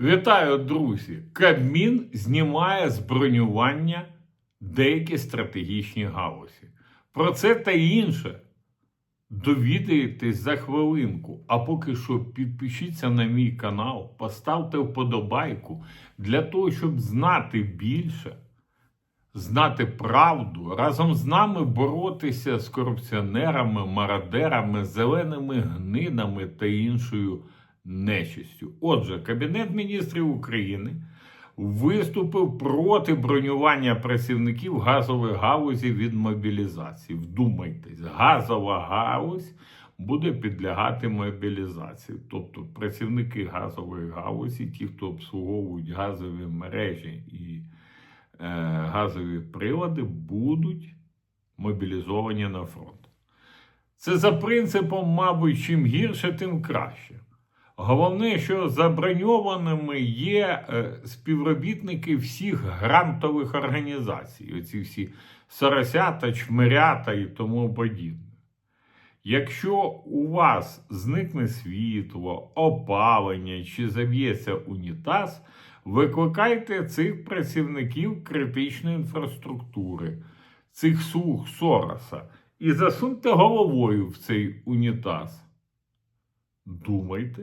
Вітаю, друзі! Кабмін знімає з деякі стратегічні галузі. Про це та інше довідаєтесь за хвилинку. А поки що підпишіться на мій канал, поставте вподобайку для того, щоб знати більше, знати правду, разом з нами боротися з корупціонерами, мародерами, зеленими гнидами та іншою нечистю. Отже, Кабінет міністрів України виступив проти бронювання працівників газової галузі від мобілізації. Вдумайтесь, газова галузь буде підлягати мобілізації. Тобто працівники газової галузі, ті, хто обслуговують газові мережі і е, газові прилади, будуть мобілізовані на фронт. Це за принципом, мабуть, чим гірше, тим краще. Головне, що заброньованими є е, співробітники всіх грантових організацій, оці всі соросята, чмирята і тому подібне. Якщо у вас зникне світло, опалення чи заб'ється унітаз, викликайте цих працівників критичної інфраструктури, цих слуг Сороса, і засуньте головою в цей унітаз. Думайте,